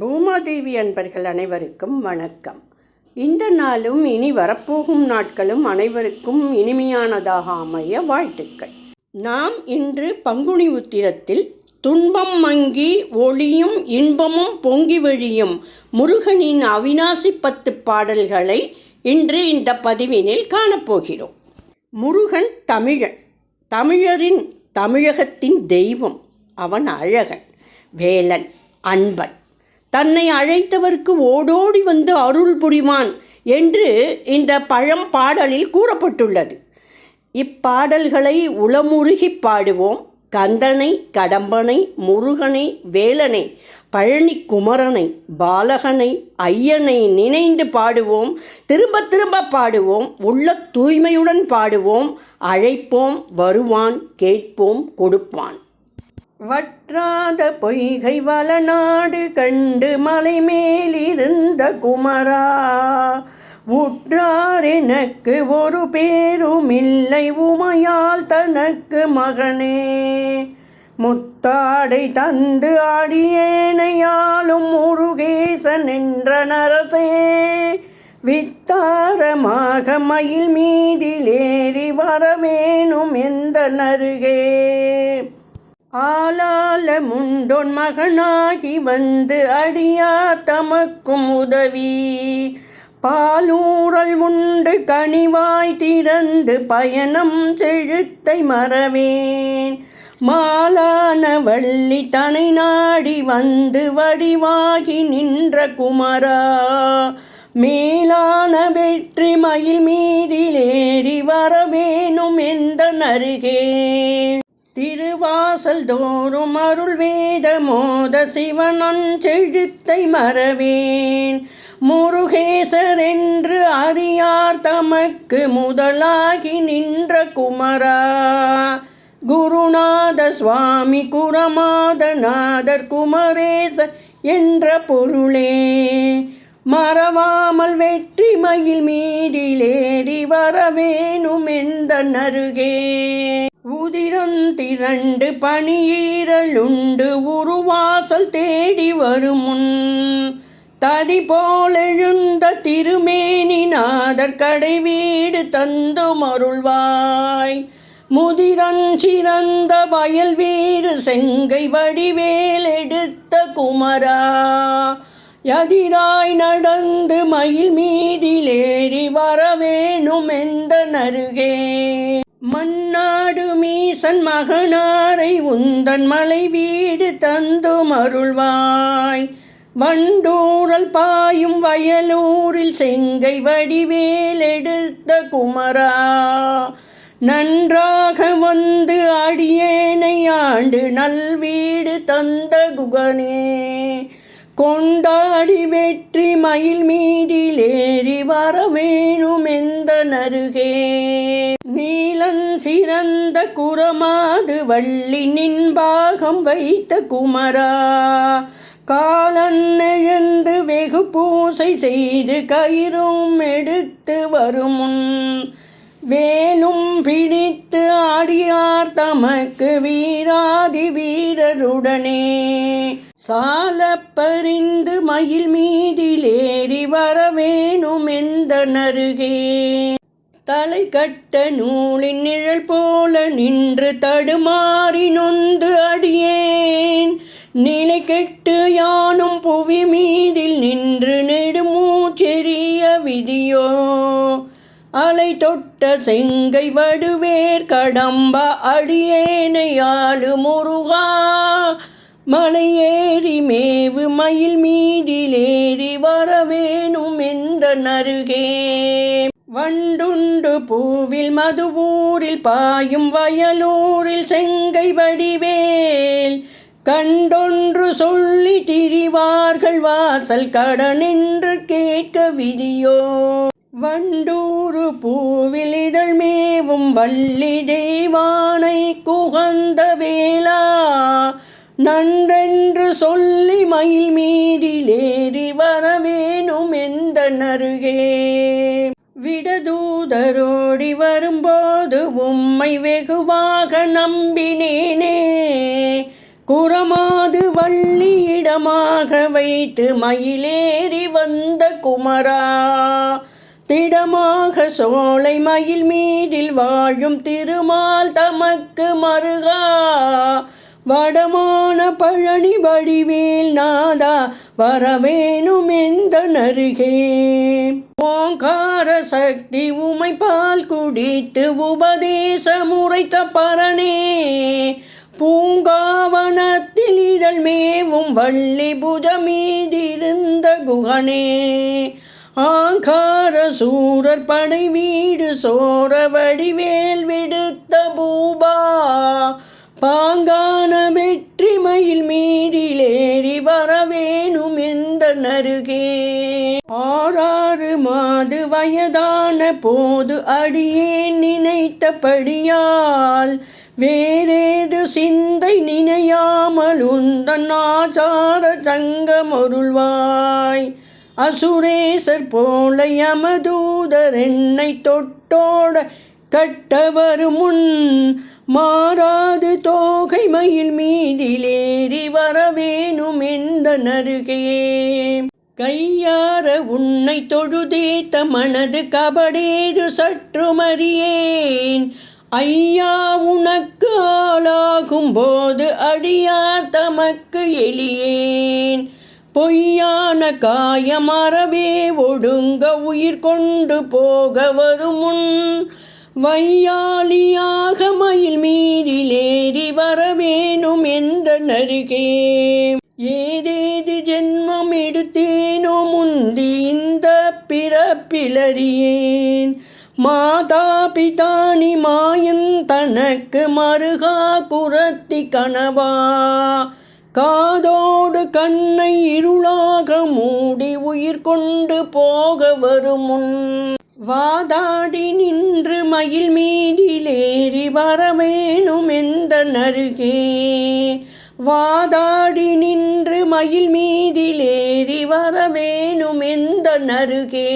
பூமாதேவி அன்பர்கள் அனைவருக்கும் வணக்கம். இந்த நாளும் இனி வரப்போகும் நாட்களும் அனைவருக்கும் இனிமையானதாக அமைய வாழ்த்துக்கள். நாம் இன்று பங்குனி உத்திரத்தில் துன்பம் மங்கி ஒளியும் இன்பமும் பொங்கி வழியும் முருகனின் அவினாசி பத்து பாடல்களை இன்று இந்த பதிவினில் காணப்போகிறோம். முருகன் தமிழன். தமிழரின் தமிழகத்தின் தெய்வம். அவன் அழகன். வேலன். அன்பன். தன்னை அழைத்தவருக்கு ஓடோடி வந்து அருள் புரிவான் என்று இந்த பழம் பாடலில் கூறப்பட்டுள்ளது. இப்பாடல்களை உளமுருகி பாடுவோம். கந்தனை கடம்பனை முருகனை வேலனை பழனி குமரனை பாலகனை ஐயனை நினைந்து பாடுவோம். திரும்ப திரும்ப பாடுவோம். உள்ள தூய்மையுடன் பாடுவோம். அழைப்போம் வருவான் கேட்போம் கொடுப்பான். வற்றாத பொய்கை வளநாடு கண்டு மலை மேலிருந்த குமரா. உற்றார் எனக்கு ஒரு பேரும் இல்லை உமையால் தனக்கு மகனே. முத்தாடை தந்து ஆடியேனையாலும் முருகேசன் என்ற நரசே. வித்தாரமாக மயில் மீதிலேறி வரவேணும் எந்த நருகே ஆலால முண்டொன் மகனாகி வந்து அடியார் தமக்கும் உதவி. பாலூரல் உண்டு கனிவாய் திறந்து பயணம் செழுத்தை மறவேன். மாலான வள்ளி தனை நாடி வந்து வடிவாகி நின்ற குமரா. மேலான வெற்றி மயில் மீதிலேறி வரவேணும் எந்த நருகே திருவாசல் தோறும் அருள் வேத மோத சிவனஞ்செழுத்தை மறவேன். முருகேசர் என்று அறியார் தமக்கு முதலாகி நின்ற குமரா. குருநாத சுவாமி குரமாதநாதர் குமரேசர் என்ற பொருளே. மறவாமல் வெற்றி மயில் மீதிலேறி வரவேணும் எந்த நருகே உதிரந்திரண்டு பணியீரலுண்டு உருவாசல் தேடி வருமுன். ததி போலெழுந்த திருமேனிநாதர் கடை வீடு தந்து மருள்வாய். முதிரஞ்சிறந்த வயல் வீறு செங்கை வடிவேல் எடுத்த குமரா. எதிராய் நடந்து மயில் மீதிலேறி வரவேணும் எந்த நருகே மன்னாடு மீசன் மகனாரை உந்தன் மலை வீடு தந்து மருள்வாய் வண்டூரல் பாயும் வயலூரில் செங்கை வடிவேல் எடுத்த குமரா. நன்றாக வந்து அடியேனை ஆண்டு நல்வீடு தந்த குகனே. கொண்டாடி வெற்றி மயில் மீதிலேறி வரவேணும் எந்த நருகே நீலஞ்சிறந்த குரமாது வள்ளி நின்பாகம் வைத்த குமரா. காலன் வெகு பூசை செய்து கயிறும் எடுத்து வருமுன். வேலும் பிடித்து ஆடியார் தமக்கு வீராதி வீரருடனே. சால பறிந்து மயில் மீதிலேறி வரவேணும் எந்த நருகே தலை கட்ட நூலின் நிழல் போல நின்று தடுமாறி நொந்து அடியேன். நிலை கெட்டு யானும் புவி மீதில் நின்று நெடுமூச்செறிய விதியோ? அலை தொட்ட செங்கை வடுவேர் கடம்பா அடியேனையாளு முருகா. மலையேறி மேவு மயில் மீதிலேறி வரவேணும் எந்த நருகே வண்டுண்டு பூவில் மதுவூரில் பாயும் வயலூரில் செங்கை வடிவேல். கண்டொன்று சொல்லி திரிவார்கள் வாசல் கடனென்று கேட்க விதியோ. வண்டூரு பூவில் இதழ் மேவும் வள்ளி தெய்வானை குகந்த வேளா. நன்றென்று சொல்லி மயில் மீதிலேறி வரவேணும் எந்த நருகே விடதூதரோடி வரும்போது உம்மை வெகுவாக நம்பினேனே. குரமாது வள்ளியிடமாக வைத்து மயிலேறி வந்த குமரா. திடமாக சோலை மயில் மீதில் வாழும் திருமால் தமக்கு மருகா. வடமான பழனி வடிவேல் நாதா வரவேணும் எந்த நருகே ஓங்கார சக்தி உமைப்பால் குடித்து உபதேச முறைத்த பரணே பூங்காவனத்தில் இதழ் மேவும் வள்ளி புஜமீதிருந்த குகனே. ஆங்கார சூரர் படை வீடு சோர வடிவேல் விடுத்த பூபா. பாங்கான வெற்றி மயில் மீதிலேறி வரவேணும் எந்த நருகே ஆறாறு மாது வயதான போது அடியேன் நினைத்தபடியால் வேறேது சிந்தை நினையாமல் உந்தன் ஆச்சார சங்கமொருள்வாய். அசுரேசர் போல யமதூதர் என்னை தொட்டோட கட்டவர் முன் மாறாது தோகை மயில் மீதிலேறி வரவேணும் எந்த நருகையே கையார உன்னை தொழுதேத்த மனது கபடேது சற்றுமறியேன். ஐயா உனக்கு ஆளாகும் போது அடியார் தமக்கு எளியேன். பொய்யான காயமறவே ஒடுங்க உயிர் கொண்டு போக வருமுன். வையாளியாக மயில் மீதிலேறி வரவேணும் எந்த நருகே பிறப்பிலறியேன் மாதா பிதானி மாயன் தனக்கு மருகா குரத்தி கனவா. காதோடு கண்ணை இருளாக மூடி உயிர் கொண்டு போக வருமுன். வாதாடி நின்று மயில் மீதிலேறி வரவேணும் எந்த நருகே வாதாடி நின்று மயில் மீதிலேறி வரவேணும் எந்த நருகே